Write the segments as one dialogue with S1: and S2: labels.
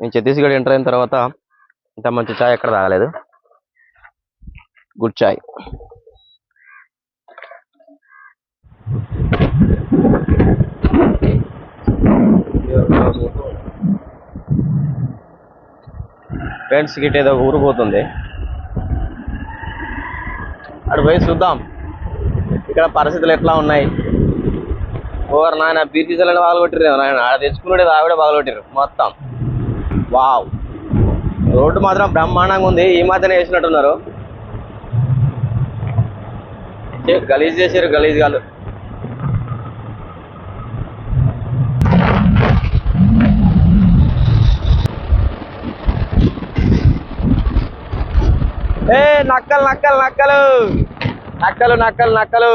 S1: నేను ఛత్తీస్గఢ్ ఎంటర్ అయిన తర్వాత ఇంత మంచి ఛాయ్ ఎక్కడ తాగలేదు. గుడ్ చాయ్. ఫ్రెండ్స్ గిట్ ఏదో ఊరిపోతుంది అటు పోయి చూద్దాం. ఇక్కడ పరిస్థితులు ఎట్లా ఉన్నాయి? ఓవర్ నాయన బీర్ తీసాలని బాగలగొట్టిరు నాయన. ఆడ తెచ్చుకున్నాడు ఆవిడ బాగలగొట్టిరు మొత్తం. వావ్. రోడ్డు మాత్రం బ్రహ్మాండంగా ఉంది. ఈ మధ్యనే వేసినట్టున్నారు. గలీజ్ చేసారు గలీజ్ గాలు ఏ నక్కలు నక్కలు నక్కలు. నక్కలు నక్కలు నక్కలు.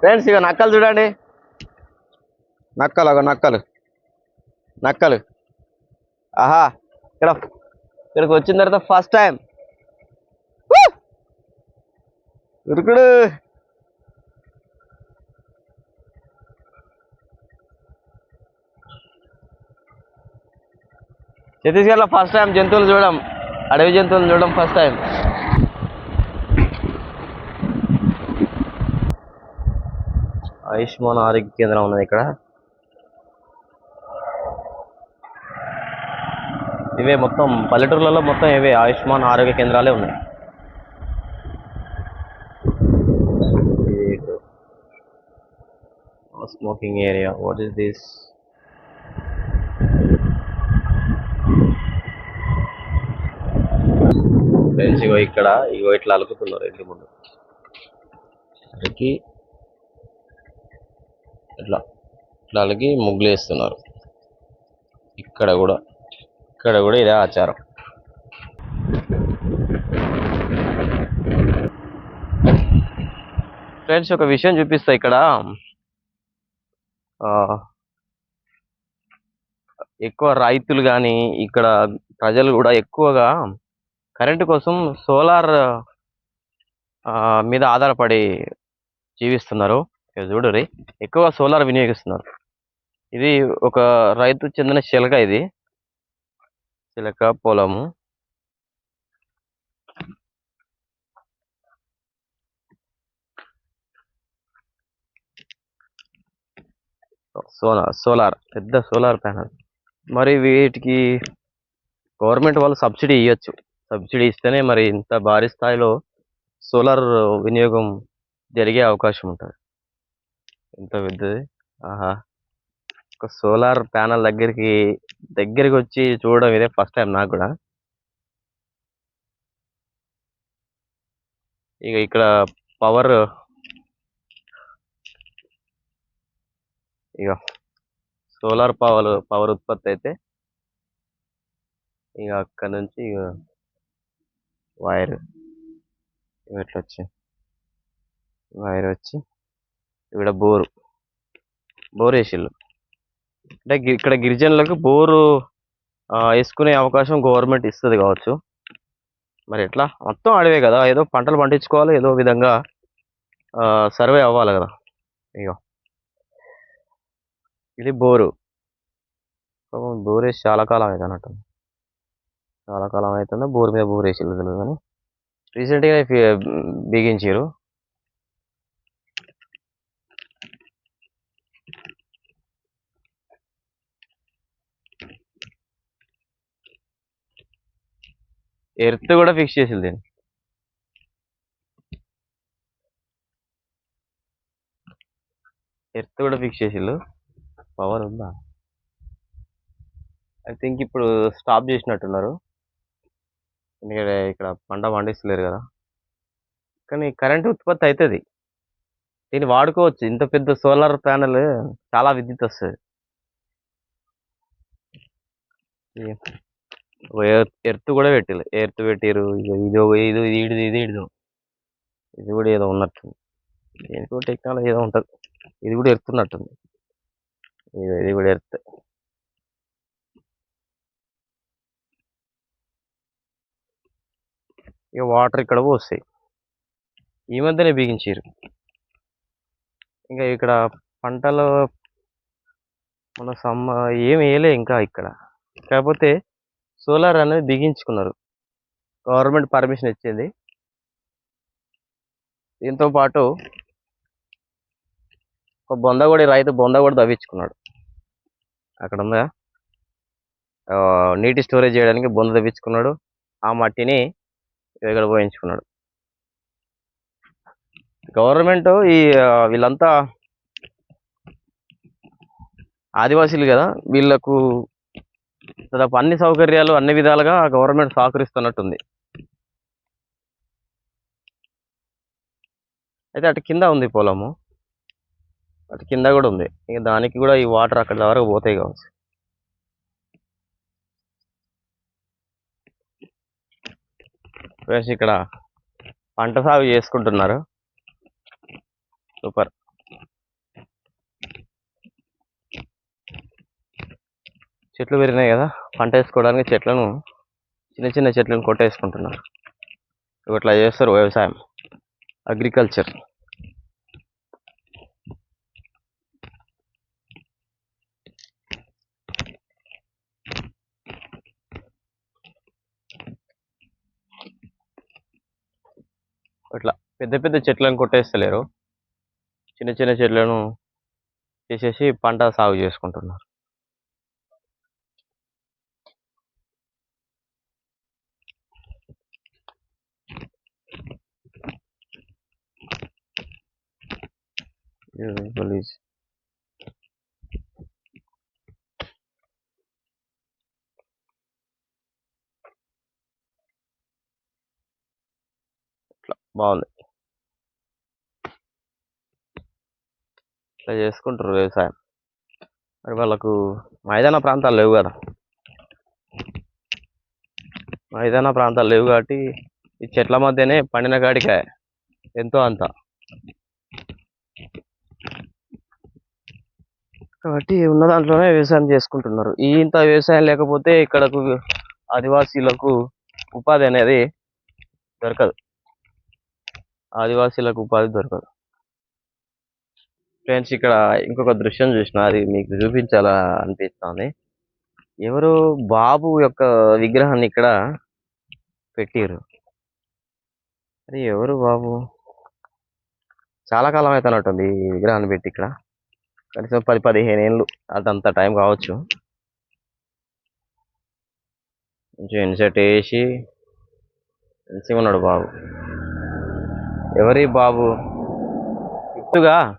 S1: ఫ్రెండ్స్ ఇక నక్కలు చూడండి. నక్కలు ఒక నక్కలు. నక్కలు. ఆహా ఇక్కడ ఇక్కడికి వచ్చిన తర్వాత ఫస్ట్ టైం ఉరుకుడు ఛత్తీస్గఢ్లో ఫస్ట్ టైం జంతువులు చూడడం అడవి జంతువులు చూడడం ఫస్ట్ టైం ఆయుష్మాన్ ఆరోగ్య కేంద్రం ఉన్నది ఇక్కడ. ఇవే మొత్తం పల్లెటూర్లలో మొత్తం ఇవే ఆయుష్మాన్ ఆరోగ్య కేంద్రాలే ఉన్నాయి. Smoking area what is this friends ఇగో ఇక్కడ ఇగో ఇట్లా అలుకుతున్నారు ఇంటి ముందు అలికి ఇట్లా ఇట్లా అలికి ముగ్గులు వేస్తున్నారు ఇక్కడ కూడా. ఇక్కడ కూడా ఇదే ఆచారం. ఫ్రెండ్స్ ఒక విషయం చూపిస్తా ఇక్కడ. ఎక్కువ రైతులు కానీ ఇక్కడ ప్రజలు కూడా ఎక్కువగా కరెంటు కోసం సోలార్ మీద ఆధారపడి జీవిస్తున్నారు. చూడరి ఎక్కువ సోలార్ వినియోగిస్తున్నారు. ఇది ఒక రైతు చెందిన శిలక ఇది. చిలక పొలము. సోలార్ సోలార్ పెద్ద సోలార్ ప్యానల్. మరి వీటికి గవర్నమెంట్ వాళ్ళు సబ్సిడీ ఇవ్వచ్చు సబ్సిడీ ఇస్తేనే మరి ఇంత భారీ స్థాయిలో సోలార్ వినియోగం జరిగే అవకాశం ఉంటుంది. ఎంత పెద్దది? ఆహా. ఒక సోలార్ ప్యానల్ దగ్గరికి దగ్గరికి వచ్చి చూడడం ఇదే ఫస్ట్ టైం నాకు కూడా. ఇక ఇక్కడ పవర్ ఇక సోలార్ పవర్ పవర్ ఉత్పత్తి అయితే ఇక అక్కడ నుంచి ఇక వైర్ ఇట్లా వచ్చి వైర్ వచ్చి ఇక్కడ బోరు బోర్ వేసిళ్ళు. అంటే ఇక్కడ గిరిజనులకు బోరు వేసుకునే అవకాశం గవర్నమెంట్ ఇస్తుంది కావచ్చు. మరి ఎట్లా? మొత్తం అడవే కదా. ఏదో పంటలు పండించుకోవాలి ఏదో విధంగా సర్వే అవ్వాలి కదా. ఇగో. ఇది బోరు. పాపం బోర్ వేసి చాలా కాలం అవుతుంది అన్నట్టు చాలా కాలం అవుతుంది బోర్ మీద బోర్ వేసి కానీ. రీసెంట్గా బిగించారు ఎర్త్ కూడా ఫిక్స్ చేసింది దీన్ని. ఎర్త్ కూడా ఫిక్స్ చేసిల్లు పవర్ ఉందా? ఐ థింక్ ఇప్పుడు స్టాప్ చేసినట్టున్నారు. ఎందుకంటే ఇక్కడ పంట పండిస్తలేరు కదా. కానీ కరెంట్ ఉత్పత్తి అవుతుంది దీన్ని వాడుకోవచ్చు. ఇంత పెద్ద సోలార్ ప్యానెల్ చాలా విద్యుత్ వస్తుంది. ఎర్త్ కూడా పెట్టిరు ఎర్త్ పెట్టారు ఇగో ఇది ఇది ఇది ఇది ఇది ఇది కూడా ఏదో ఉన్నట్టుంది. దీనికి కూడా టెక్నాలజీ ఏదో ఉంటుంది. ఇది కూడా ఎర్త్ ఉన్నట్టుంది ఇది కూడా ఎర్త్. ఇక వాటర్ ఇక్కడ పోస్తాయి ఈ మధ్యనే బిగించారు ఇంకా ఇక్కడ పంటలు మన సమ్మ ఏం వేయలే ఇంకా ఇక్కడ. కాకపోతే సోలార్ అనేది బిగించుకున్నారు గవర్నమెంట్ పర్మిషన్ ఇచ్చింది. దీంతో పాటు ఒక బొంద కూడా రైతు బొంద కూడా తవ్వించుకున్నాడు. అక్కడ ఉందా నీటి స్టోరేజ్ చేయడానికి బొంద తవ్వించుకున్నాడు. ఆ మట్టిని ఇక్కడ పోయించుకున్నాడు. గవర్నమెంట్ ఈ వీళ్ళంతా ఆదివాసీలు కదా వీళ్ళకు దాదాపు అన్ని సౌకర్యాలు అన్ని విధాలుగా గవర్నమెంట్ సహకరిస్తున్నట్టుంది. అయితే అటు కింద ఉంది పొలము. అటు కింద కూడా ఉంది. ఇక దానికి కూడా ఈ వాటర్ అక్కడ వరకు పోతాయి కావచ్చు. ఫ్రెండ్స్ ఇక్కడ పంట సాగు చేసుకుంటున్నారు. సూపర్. చెట్లు పెరిగినాయి కదా పంట వేసుకోవడానికి చెట్లను చిన్న చిన్న చెట్లను కొట్టేసుకుంటున్నారు. ఇట్లా చేస్తారు వ్యవసాయం అగ్రికల్చర్. ఇట్లా పెద్ద పెద్ద చెట్లను కొట్టేస్తలేరు. చిన్న చిన్న చెట్లను తీసేసి పంట సాగు చేసుకుంటున్నారు. Beautiful is బాగుంది. ఇట్లా చేసుకుంటారు వ్యవసాయం. మరి వాళ్ళకు మైదాన ప్రాంతాలు లేవు కదా. మైదాన ప్రాంతాలు లేవు కాబట్టి ఈ చెట్ల మధ్యనే పండిన కాడికే ఎంతో అంత. కాబట్టి ఉన్న దాంట్లోనే వ్యవసాయం చేసుకుంటున్నారు. ఈ ఇంత వ్యవసాయం లేకపోతే ఇక్కడకు ఆదివాసీలకు ఉపాధి అనేది దొరకదు. ఆదివాసీలకు ఉపాధి దొరకదు. ఫ్రెండ్స్ ఇక్కడ ఇంకొక దృశ్యం చూసిన అది మీకు చూపించాలా అనిపిస్తుంది. ఎవరు బాబు యొక్క విగ్రహాన్ని ఇక్కడ పెట్టిర్రు. అది ఎవరు బాబు? చాలా కాలం అవుతున్నట్టుంది ఈ విగ్రహాన్ని పెట్టి ఇక్కడ. కనీసం పది పదిహేను ఏళ్ళు అదంత టైం కావచ్చు. కొంచెం ఇన్సెట్ వేసి మంచిగా ఉన్నాడు బాబు. ఎవరి బాబు? గుర్తుగా?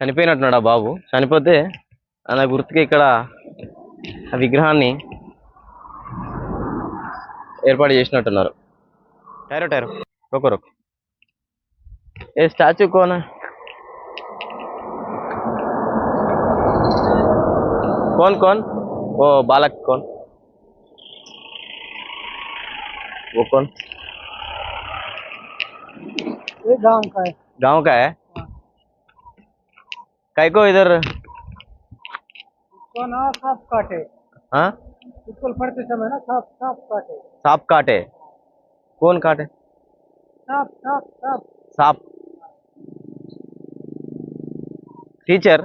S1: చనిపోయినట్టున్నాడు ఆ బాబు? చనిపోతే ఆయన గుర్తుకి ఇక్కడ ఆ విగ్రహాన్ని ఏర్పాటు చేసినట్టున్నారు. టైరో టైరో. రొక్కో రొక్కో. ఏ స్టాచ్యూ కోనా? कौन कौन? वो बालक कौन? वो कौन?
S2: ये गाँव का है।
S1: गाँव का है? काय को इधर?
S2: इसको ना सांप काटे।
S1: हाँ?
S2: स्कूल पढ़ते समय ना सांप सांप काटे।
S1: सांप काटे। कौन काटे?
S2: सांप सांप सांप
S1: सांप टीचर?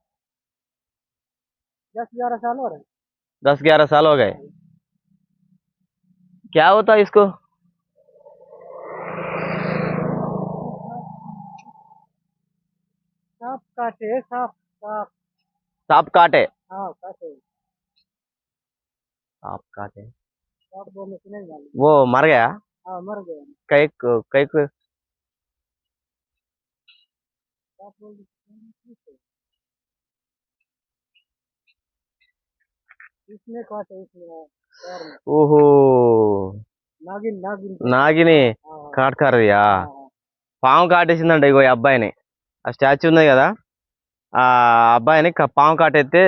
S2: दस ग्यारह साल हो रहे
S1: दस ग्यारह साल हो गए। क्या होता है इसको?
S2: सांप काटे सांप सांप।
S1: सांप काटे?
S2: हाँ काटे
S1: सांप काटे।
S2: सांप बोलने से नहीं मालूम
S1: वो मर गया?
S2: हाँ मर गया।
S1: कई कई
S2: सांप बोलने से नहीं मालूम। इसने काटे इसने हाँ, पैर में
S1: ओहो
S2: नागिन नागिन
S1: నాగిని
S2: हाँ
S1: కాట్ కర్రియా
S2: हाँ हाँ
S1: పాము కాటేసిందంట ఇగో ఈ అబ్బాయిని ఆ స్టాచ్యూ ఉంది కదా ఆ అబ్బాయిని క- పాము కాటెత్తే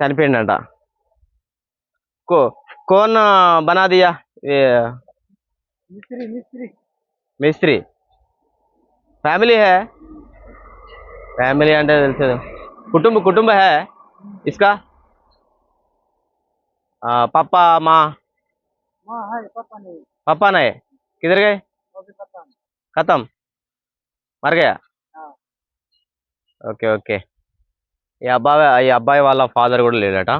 S1: చనిపోయిందంట को कौन अ, बना दिया ये
S2: मिस्त्री मिस्त्री
S1: మిస్త్రీ ఫ్యామిలీ హే ఫ్యామిలీ అంటే తెలుసు కుటుంబ కుటుంబ హే ఇస్కా ఆ, पापा माँ
S2: हाँ है पता नहीं
S1: पापा नहीं किधर गए
S2: वो भी पता नहीं
S1: खत्म मर गया
S2: हाँ
S1: ఓకే ఓకే ఈ అబ్బాయి ఈ అబ్బాయి వాళ్ళ ఫాదర్ కూడా లేడట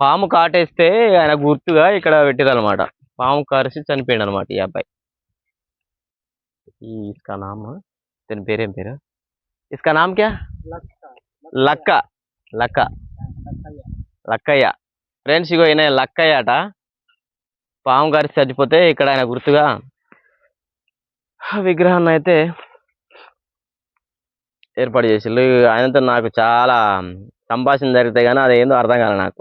S1: పాము కాటేస్తే ఆయన గుర్తుగా ఇక్కడ పెట్టిరనమాట పాము కరిసి చనిపోయాడు అనమాట ఈ అబ్బాయి ఈ ఇస్కా నామ్ దీని పేరేం పేరు ఇస్కా నామ్ క్యా
S2: लगता
S1: లక్క లక్క
S2: लगता है
S1: లక్కయ్య ఫ్రెండ్స్ ఇగో ఈయన లక్కయ్య పాము గారి చచ్చిపోతే ఇక్కడ ఆయన గుర్తుగా విగ్రహాన్ని అయితే ఏర్పాటు చేసిళ్ళు ఆయనతో నాకు చాలా సంభాషణ జరిగితే కానీ అది ఏందో అర్థం కాలే నాకు.